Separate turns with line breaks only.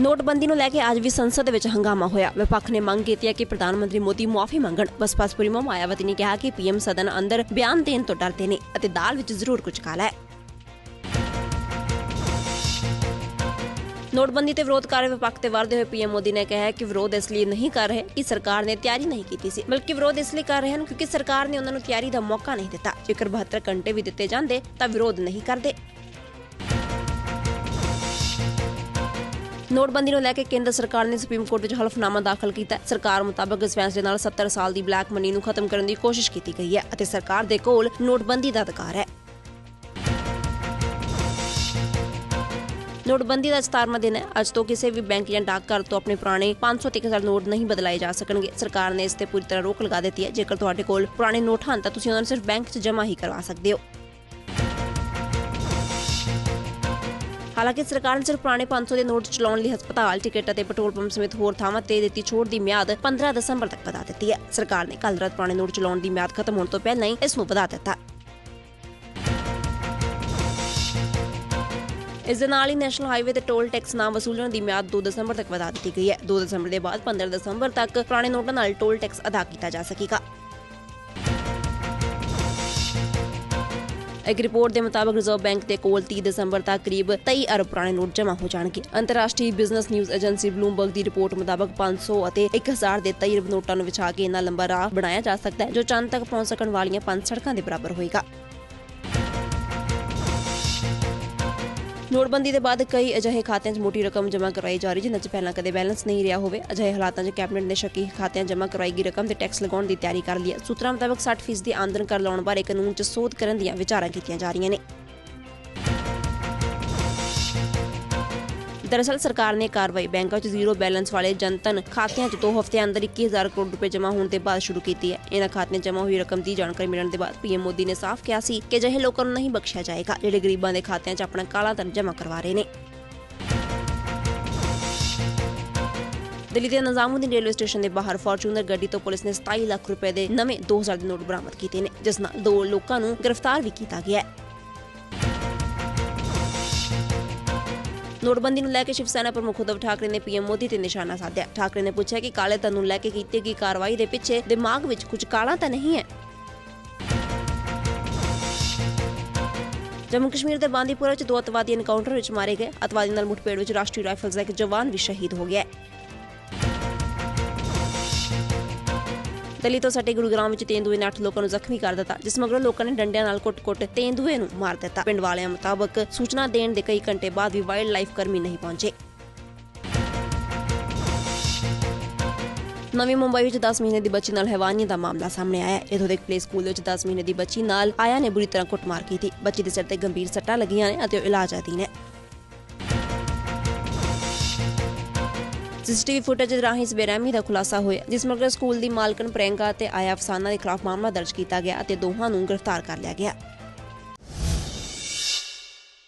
ਨੋਟਬੰਦੀ ਨੂੰ ਲੈ ਕੇ ਅੱਜ ਵੀ ਸੰਸਦ ਦੇ ਵਿੱਚ ਹੰਗਾਮਾ ਹੋਇਆ। ਵਿਪੱਖ ਨੇ ਮੰਗ ਕੀਤੀ ਹੈ ਕਿ ਪ੍ਰਧਾਨ ਮੰਤਰੀ ਮੋਦੀ ਮੁਆਫੀ ਮੰਗਣ। ਬਸਪਾ ਸੁਪਰੀਮੋ ਮਾਇਆਵਤੀ ਨੇ ਕਿਹਾ ਕਿ ਪੀਐਮ ਸਦਨ ਅੰਦਰ ਬਿਆਨ ਦੇਣ ਤੋਂ ਡਰਦੇ ਨੇ ਅਤੇ ਦਾਲ ਵਿੱਚ ਜ਼ਰੂਰ ਕੁਝ ਕਾਲਾ ਹੈ ਨੋਟਬੰਦੀ ਤੇ ਵਿਰੋਧ ਕਰ ਰਹੇ ਵਿਪੱਖ ਤੇ ਵਰਦੇ ਹੋਏ ਪੀਐਮ ਮੋਦੀ ਨੇ ਕਿਹਾ ਕਿ ਵਿਰੋਧ ਇਸ ਲਈ ਨਹੀਂ ਕਰ ਰਹੇ ਕਿ ਸਰਕਾਰ ਨੇ ਤਿਆਰੀ ਨਹੀਂ ਕੀਤੀ ਸੀ, ਬਲਕਿ ਵਿਰੋਧ ਇਸ ਲਈ ਕਰ ਰਹੇ ਹਨ ਕਿਉਂਕਿ ਸਰਕਾਰ ਨੇ ਉਹਨਾਂ ਨੂੰ ਤਿਆਰੀ ਦਾ ਮੌਕਾ ਨਹੀਂ ਦਿੱਤਾ। ਜੇਕਰ 72 ਘੰਟੇ ਵੀ ਦਿੱਤੇ ਜਾਂਦੇ ਤਾਂ ਵਿਰੋਧ ਨਹੀਂ ਕਰਦੇ। ਨੋਟਬੰਦੀ ਨੂੰ ਲੈ ਕੇ ਕੇਂਦਰ ਸਰਕਾਰ ਨੇ ਸੁਪਰੀਮ ਕੋਰਟ ਵਿੱਚ ਹਲਫਨਾਮਾ ਦਾਖਲ ਕੀਤਾ ਸਰਕਾਰ ਮੁਤਾਬਕ ਇਸ ਫੈਸਲੇ ਨਾਲ 70 ਸਾਲ ਦੀ ਬਲੈਕ ਮਨੀ ਨੂੰ ਖਤਮ ਕਰਨ ਦੀ ਕੋਸ਼ਿਸ਼ ਕੀਤੀ ਗਈ ਹੈ ਅਤੇ ਸਰਕਾਰ ਦੇ ਕੋਲ ਨੋਟਬੰਦੀ ਦਾ ਅਧਿਕਾਰ ਹੈ। ਨੋਟਬੰਦੀ ਦਾ 17ਵਾਂ ਦਿਨ ਹੈ। ਅੱਜ ਤੋਂ ਕਿਸੇ ਵੀ ਬੈਂਕ ਜਾਂ ਡਾਕਘਰ ਤੋਂ ਆਪਣੇ ਪੁਰਾਣੇ 500 ਤੇ 1000 ਨੋਟ ਨਹੀਂ ਬਦਲਾਏ ਜਾ ਸਕਣਗੇ। ਸਰਕਾਰ ਨੇ ਇਸ ਤੇ ਪੂਰੀ ਤਰ੍ਹਾਂ ਰੋਕ ਲਗਾ ਦਿੱਤੀ ਹੈ। ਜੇਕਰ ਤੁਹਾਡੇ ਕੋਲ ਪੁਰਾਣੇ ਨੋਟ ਹਨ ਤਾਂ ਤੁਸੀਂ ਉਹਨਾਂ ਨੂੰ ਸਿਰਫ ਬੈਂਕ 'ਚ ਜਮ੍ਹਾਂ ਹੀ ਕਰਵਾ ਸਕਦੇ ਹੋ। ਹਾਲਾਂਕਿ ਸਰਕਾਰ ਨੇ ਸਿਰਫ ਪੁਰਾਣੇ 500 ਦੇ ਨੋਟ ਚਲਾਉਣ ਲਈ ਹਸਪਤਾਲ, ਟਿਕਟ ਅਤੇ ਪੈਟਰੋਲ ਪੰਪ ਸਮੇਤ ਹੋਰ ਥਾਵਾਂ ਤੇ ਦਿੱਤੀ ਛੋਟ ਦੀ ਮਿਆਦ 15 ਦਸੰਬਰ ਤੱਕ ਵਧਾ ਦਿੱਤੀ ਹੈ। ਸਰਕਾਰ ਨੇ ਕੱਲ੍ਹ ਰਾਤ ਪੁਰਾਣੇ ਨੋਟ ਚਲਾਉਣ ਦੀ ਮਿਆਦ ਖਤਮ ਹੋਣ ਤੋਂ ਪਹਿਲਾਂ ਹੀ ਇਸ ਨੂੰ ਵਧਾ ਦਿੱਤਾ। ਇਸ ਦੇ ਨਾਲ ਹੀ ਨੈਸ਼ਨਲ ਹਾਈਵੇ ਤੇ ਟੋਲ ਟੈਕਸ ਨਾ ਵਸੂਲਣ ਦੀ ਮਿਆਦ 2 ਦਸੰਬਰ ਤੱਕ ਵਧਾ ਦਿੱਤੀ ਗਈ ਹੈ। 2 ਦਸੰਬਰ ਦੇ ਬਾਅਦ 15 ਦਸੰਬਰ ਤੱਕ ਪੁਰਾਣੇ ਨੋਟਾਂ ਨਾਲ ਟੋਲ ਟੈਕਸ ਅਦਾ ਕੀਤਾ ਜਾ ਸਕੇਗਾ। ਇੱਕ ਰਿਪੋਰਟ ਦੇ ਮੁਤਾਬਕ ਰਿਜ਼ਰਵ ਬੈਂਕ ਦੇ ਕੋਲ 30 ਦਸੰਬਰ ਤੱਕ ਕਰੀਬ 23 ਅਰਬ ਪੁਰਾਣੇ ਨੋਟ ਜਮ੍ਹਾਂ ਹੋ ਜਾਣਗੇ। ਅੰਤਰਰਾਸ਼ਟਰੀ ਬਿਜ਼ਨਸ ਨਿਊਜ਼ ਏਜੰਸੀ ਬਲੂਮਬਰਗ ਦੀ ਰਿਪੋਰਟ ਮੁਤਾਬਕ 500 ਅਤੇ 1000 ਦੇ 23 ਅਰਬ ਨੋਟਾਂ ਨੂੰ ਵਿਛਾ ਕੇ ਇਹਨਾਂ ਲੰਬਾ ਰਾਹ ਬਣਾਇਆ ਜਾ ਸਕਦਾ ਹੈ, ਜੋ ਚੰਦ ਤੱਕ ਪਹੁੰਚ ਸਕਣ ਵਾਲੀਆਂ ਪੰਜ ਸੜਕਾਂ ਦੇ ਬਰਾਬਰ ਹੋਏਗਾ। ਨੋਟਬੰਦੀ ਦੇ ਬਾਅਦ ਕਈ ਅਜਿਹੇ ਖਾਤਿਆਂ 'ਚ ਮੋਟੀ ਰਕਮ ਜਮ੍ਹਾਂ ਕਰਵਾਈ ਜਾ ਰਹੀ, ਜਿਨ੍ਹਾਂ 'ਚ ਪਹਿਲਾਂ ਕਦੇ ਬੈਲੈਂਸ ਨਹੀਂ ਰਿਹਾ ਹੋਵੇ। ਅਜਿਹੇ ਹਾਲਾਤਾਂ 'ਚ ਕੈਬਨਿਟ ਨੇ ਸ਼ੱਕੀ ਖਾਤਿਆਂ 'ਚ ਜਮ੍ਹਾਂ ਕਰਵਾਈ ਗਈ ਰਕਮ ਤੇ ਟੈਕਸ ਲਗਾਉਣ ਦੀ ਤਿਆਰੀ ਕਰ ਲਈ ਹੈ। ਸੂਤਰਾਂ ਮੁਤਾਬਕ 60% ਦੀ ਆਮਦਨ ਕਰ ਲਾਉਣ ਬਾਰੇ ਕਾਨੂੰਨ 'ਚ ਸੋਧ ਕਰਨ ਦੀਆਂ ਵਿਚਾਰਾਂ ਕੀਤੀਆਂ ਜਾ ਰਹੀਆਂ ਨੇ। ਦਰਅਸਲ ਸਰਕਾਰ ਨੇ ਕਾਰਵਾਈ ਬੈਂਕਾਂ 'ਚ ਜ਼ੀਰੋ ਬੈਲੈਂਸ ਵਾਲੇ ਜਨਤਨ ਖਾਤਿਆਂ 'ਚ 2 ਹਫ਼ਤੇ ਅੰਦਰ 21000 ਕਰੋੜ ਰੁਪਏ ਜਮ੍ਹਾਂ ਹੋਣ ਦੇ ਬਾਅਦ ਸ਼ੁਰੂ ਕੀਤੀ ਹੈ। ਇਹਨਾਂ ਖਾਤਿਆਂ 'ਚ ਜਮ੍ਹਾਂ ਹੋਈ ਰਕਮ ਦੀ ਜਾਣਕਾਰੀ ਮਿਲਣ ਦੇ ਬਾਅਦ ਪੀਐਮ ਮੋਦੀ ਨੇ ਸਾਫ਼ ਕਿਹਾ ਸੀ ਕਿ ਅਜਿਹੇ ਲੋਕਾਂ ਨੂੰ ਨਹੀਂ ਬਖਸ਼ਿਆ ਜਾਏਗਾ। ਜਿਹੜੇ ਗਰੀਬਾਂ ਦੇ ਖਾਤਿਆਂ 'ਚ ਆਪਣਾ ਕਾਲਾ ਧਨ ਜਮ੍ਹਾਂ ਕਰਵਾ ਰਹੇ ਨੇ। ਦਿੱਲੀ ਦੇ ਨਿਜ਼ਾਮੂਦੀਨ ਰੇਲਵੇ ਸਟੇਸ਼ਨ ਦੇ ਬਾਹਰ ਫਾਰਚੂਨਰ ਗੱਡੀ ਤੋਂ ਪੁਲਿਸ ਨੇ 27 ਲੱਖ ਰੁਪਏ ਦੇ ਨਵੇਂ 2000 ਦੇ ਨੋਟ ਬਰਾਮਦ ਕੀਤੇ ਨੇ, ਜਿਸ ਨਾਲ ਦੋ ਲੋਕਾਂ ਨੂੰ ਗ੍ਰਿਫਤਾਰ ਵੀ ਕੀਤਾ ਗਿਆ ਹੈ। ਨੋਟਬੰਦੀ ਨੂੰ ਲੈ ਕੇ ਸ਼ਿਵ ਸੈਨਾ ਪ੍ਰਮੁੱਖ ਉद्धਵ ਠਾਕਰੇ ਨੇ ਪੀਐਮ ਮੋਦੀ ਤੇ ਨਿਸ਼ਾਨਾ ਸਾਧਿਆ। ਠਾਕਰੇ ਨੇ ਪੁੱਛਿਆ ਕਿ ਕਾਲੇ ਧਨ ਨੂੰ ਲੈ ਕੇ ਕੀਤੀ ਗਈ ਕਾਰਵਾਈ ਦੇ ਪਿੱਛੇ ਦਿਮਾਗ ਵਿੱਚ ਕੁਝ ਕਾਲਾ ਤਾਂ ਨਹੀਂ ਹੈ। ਜੰਮੂ ਕਸ਼ਮੀਰ ਦੇ ਬਾਂਦੀਪੁਰਾ ਵਿੱਚ ਦੋ ਅਤਵਾਦੀ ਐਨਕਾਊਂਟਰ ਵਿੱਚ ਮਾਰੇ ਗਏ। ਅਤਵਾਦੀ ਨਾਲ ਮੁੱਠਭੇੜ ਵਿੱਚ ਰਾਸ਼ਟਰੀ ਰਾਈਫਲਸ ਦਾ ਇੱਕ ਜਵਾਨ ਵੀ ਸ਼ਹੀਦ ਹੋ ਗਿਆ ਹੈ। ਦਿੱਲੀ ਤੋਂ ਸਟੇ ਗੁਰੂਗ੍ਰਾਮ ਵਿੱਚ ਤੇਂਦੂਏ ਨੇ 8 ਲੋਕਾਂ ਨੂੰ ਜ਼ਖਮੀ ਕਰ ਦਿੱਤਾ, ਜਿਸ ਮਗਰੋਂ ਲੋਕਾਂ ਨੇ ਡੰਡਿਆਂ ਨਾਲ ਕੁੱਟ-ਕੁੱਟ ਤੇਂਦੂਏ ਨੂੰ ਮਾਰ ਦਿੱਤਾ। ਪਿੰਡ ਵਾਲਿਆਂ ਮੁਤਾਬਕ ਸੂਚਨਾ ਦੇਣ ਦੇ ਕਈ ਘੰਟੇ ਬਾਅਦ ਵੀ ਵਾਈਲਡ ਲਾਈਫ ਕਰਮੀ ਨਹੀਂ ਪਹੁੰਚੇ। ਨਵੀਂ ਮੁੰਬਈ ਵਿੱਚ 10 ਮਹੀਨੇ ਦੀ ਬੱਚੀ ਨਾਲ ਹੈਵਾਨੀਅਤ ਦਾ ਮਾਮਲਾ ਸਾਹਮਣੇ ਆਇਆ। ਹੈ ਇਥੋਂ ਦੇ ਇੱਕ ਪਲੇ ਸਕੂਲ ਵਿੱਚ 10 ਮਹੀਨੇ ਦੀ ਬੱਚੀ ਨਾਲ ਆਇਆ ਨੇ ਬੁਰੀ ਤਰ੍ਹਾਂ ਕੁੱਟਮਾਰ ਕੀਤੀ। ਬੱਚੀ ਦੇ ਸਿਰ ਤੇ ਗੰਭੀਰ ਸੱਟਾਂ ਲੱਗੀਆਂ ਨੇ ਅਤੇ ਉਹ ਇਲਾਜ ਅਧੀਨ ਹੈ। ਸੀਸੀਟੀਵੀ ਫੁਟੇਜ ਰਾਹੀਂ ਇਸ ਬੇਰਹਿਮੀ ਦਾ ਖੁਲਾਸਾ ਹੋਇਆ, ਜਿਸ ਮਗਰ ਸਕੂਲ ਦੀ ਮਾਲਕਨ ਪ੍ਰਿਯੰਕਾ ਅਤੇ ਆਇਆ ਅਫਸਾਨਾ ਦੇ ਖਿਲਾਫ ਮਾਮਲਾ ਦਰਜ ਕੀਤਾ ਗਿਆ ਅਤੇ ਦੋਹਾਂ ਨੂੰ ਗ੍ਰਿਫਤਾਰ ਕਰ ਲਿਆ ਗਿਆ।